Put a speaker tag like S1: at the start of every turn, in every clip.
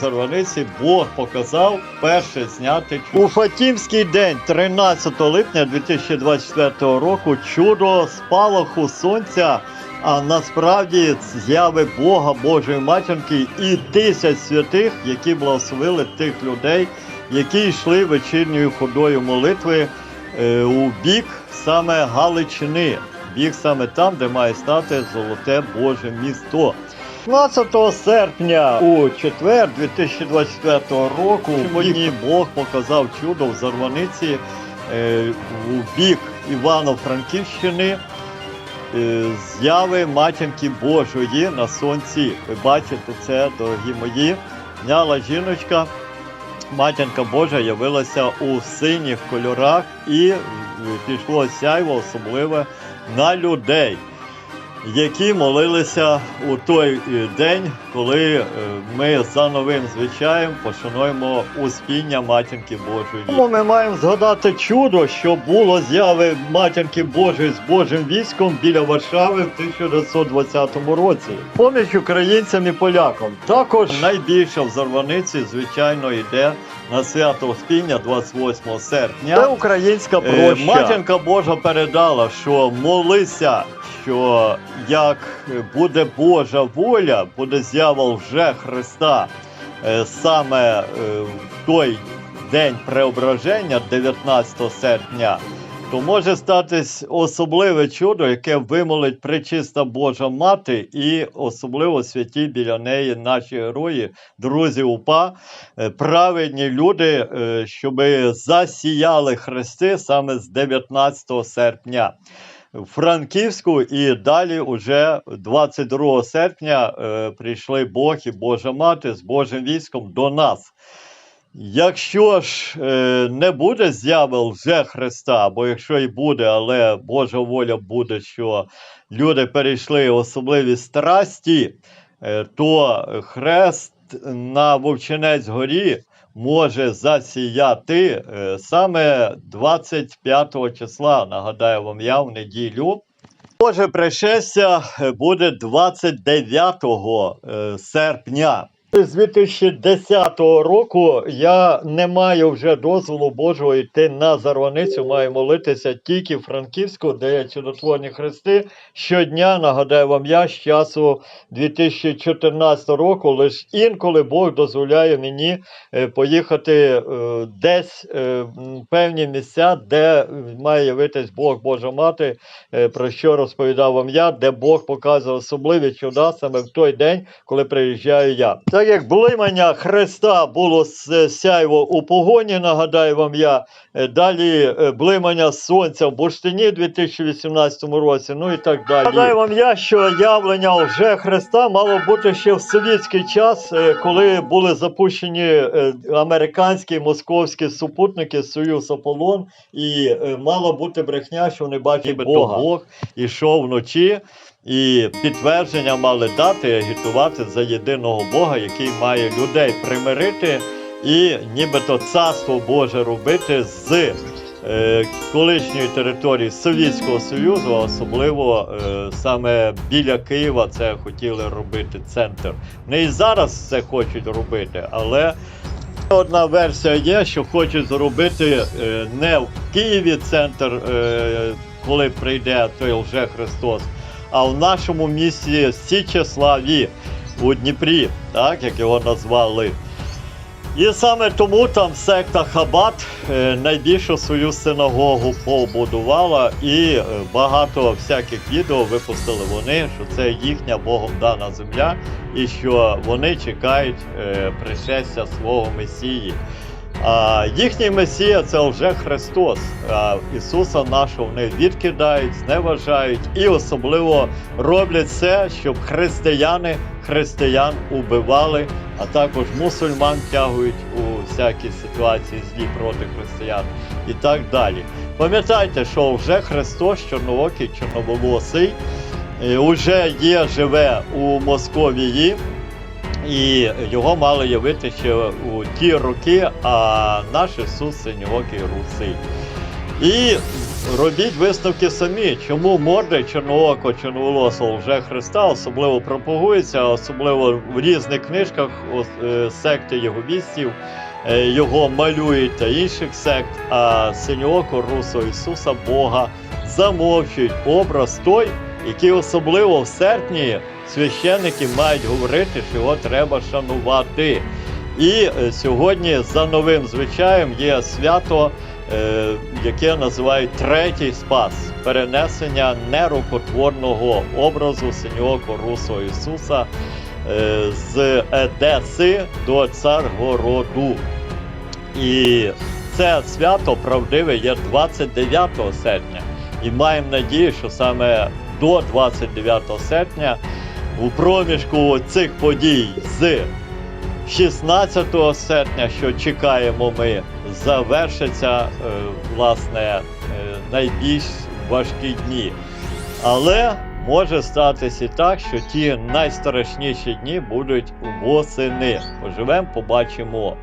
S1: Зарваниці Бог показав перше зняти. У Фатімський день, 13 липня 2024 року, чудо спалаху сонця, а насправді зяви Бога, Божої матінки і тисяч святих, які благословили тих людей, які йшли вечірньою ходою молитви е, у бік саме Галичини, бік саме там, де має стати золоте Боже місто. 15 серпня у четвер 2024 року мені Бог показав чудо в Зарваниці е, у бік Івано-Франківщини е, зяви матінки Божої на сонці. Ви бачите це, дорогі мої. Няла жіночка, матінка Божа явилася у синіх кольорах і пішло сяйво особливе на людей які молилися у той е, день, коли е, ми за новим звичаєм пошануємо успіння матінки Божої. Тому ми маємо згадати чудо, що було зяви матінки Божої з Божим військом біля Варшави в 1920 році. Поміж українцям і полякам. Також найбільше в Зарваниці, звичайно, йде на свято Успіння 28 серпня. Це українська
S2: проща.
S1: Матінка Божа передала, що молися, що як буде Божа воля, буде з'ява вже Христа е, саме е, в той день преображення, 19 серпня, то може статись особливе чудо, яке вимолить пречиста Божа Мати, і особливо святі біля неї наші герої, друзі УПА, е, праведні люди, щоби засіяли хрести саме з 19 серпня. Франківську і далі уже 22 серпня е, прийшли Бог і Божа Мати з Божим військом до нас. Якщо ж е, не буде з'яви лже Христа, або якщо і буде, але Божа воля буде, що люди перейшли особливі страсті, е, то хрест на Вовчинець горі може засіяти е, саме 25 числа, нагадаю вам я в неділю. Боже пришестя е, буде 29 е, серпня. З 2010 року я не маю вже дозволу Божого йти на зарваницю, маю молитися тільки в Франківську, де є чудотворні хрести. Щодня нагадаю вам я з часу 2014 року, лише інколи Бог дозволяє мені е, поїхати е, десь е, м, певні місця, де має явитись Бог Божа Мати, е, про що розповідав вам я, де Бог показує особливі чуда саме в той день, коли приїжджаю я. Так як блимання Христа було сяйво у погоні, нагадаю вам я, е, далі е, блимання сонця в бурштині в 2018 році, ну і так далі. Нагадаю вам я, що явлення вже Христа мало бути ще в совєтський час, е, коли були запущені е, американські і московські супутники Союз Аполлон, і е, мала бути брехня, що вони бачать Бога. Бог ішов вночі. І підтвердження мали дати, агітувати за єдиного Бога, який має людей примирити і нібито царство Боже робити з е, колишньої території Совєтського Союзу, особливо е, саме біля Києва це хотіли робити центр. Не і зараз це хочуть робити, але Одна версія є, що хочуть зробити е, не в Києві центр, е, коли прийде той лже Христос, а в нашому місті Січеславі у Дніпрі, так як його назвали. І саме тому там секта Хабат е, найбільшу свою синагогу побудувала, і е, багато всяких відео випустили вони, що це їхня Богом дана земля, і що вони чекають е, пришестя свого Месії. А їхній Месія це вже Христос. А Ісуса нашого вони відкидають, зневажають і особливо роблять все, щоб християни християн убивали, а також мусульман тягують у всякі ситуації злі проти християн і так далі. Пам'ятайте, що вже Христос, чорноокий, чорноволосий, е, уже є, живе у Московії. І його мали явити ще у ті роки, а наш Ісус синьоокий русий. І робіть висновки самі, чому морди чорнооко, чорноволосого вже Христа особливо пропагується, особливо в різних книжках е, секти єговістів, е, його малюють та інших сект, а синьооко Русо Ісуса Бога замовчують образ той, який особливо в серпні священники мають говорити, що його треба шанувати. І е, сьогодні за новим звичаєм є свято, е, яке називають третій спас перенесення нерукотворного образу синьоко Русого Ісуса е, з Едеси до Царгороду. І це свято правдиве є 29 серпня. І маємо надію, що саме до 29 серпня у проміжку цих подій з 16 серпня, що чекаємо ми, завершаться е, власне е, найбільш важкі дні. Але може статися так, що ті найстрашніші дні будуть восени. Поживемо, побачимо.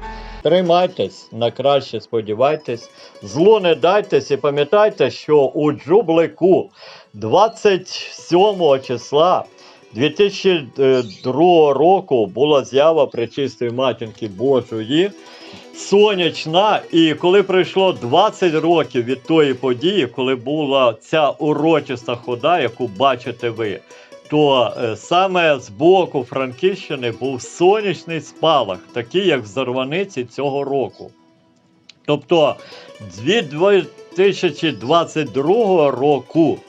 S1: Тримайтесь, на краще сподівайтесь, злу не дайтесь і пам'ятайте, що у Джублику 27 числа 2002 року була з'ява Пречистої Матінки Божої. Сонячна, і коли пройшло 20 років від тої події, коли була ця урочиста хода, яку бачите ви, то е, саме з боку Франківщини був сонячний спалах, такий як в Зарваниці цього року. Тобто від 2022 року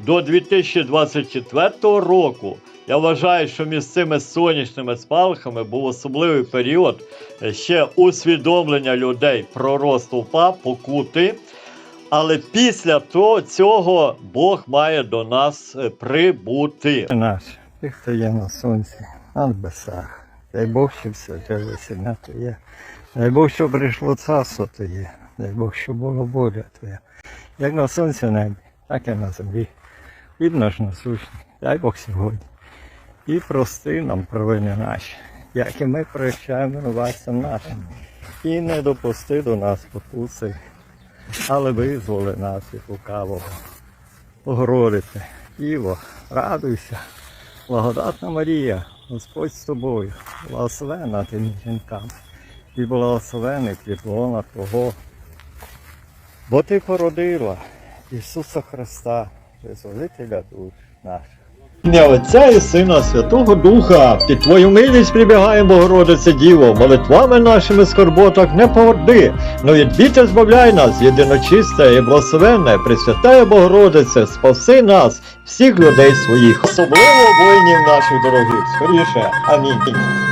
S1: до 2024 року я вважаю, що між цими сонячними спалахами був особливий період е, ще усвідомлення людей про розступа, покути. Але після того, цього Бог має до нас е, прибути.
S2: наш, тих, хто є на сонці, на небесах. Дай Бог, щоб все те весення то. Дай Бог, щоб прийшло царство то є. Дай Бог, щоб була воля твоя. Як на сонці небі, так і на землі. Хліб наш насущний. Дай Бог сьогодні. І прости нам провини наші, як і ми прощаємо винуватцям нашим. І не допусти до нас покуси, але визволи нас від лукавого. Богородице, Іво, радуйся, благодатна Марія, Господь з тобою, благословена ти між жінками, і благословений плід лона Твого. Бо ти породила Ісуса Христа, Визволителя душ наших.
S1: Ім'я Отця і Сина Святого Духа, під Твою милість прибігає, Богородице Діво, молитвами нашими скорботок не погорди, но від біти збавляй нас, єдиночисте і благословенне, Пресвятає Богородице, спаси нас, всіх людей своїх, особливо воїнів наших дорогих, скоріше. Амінь.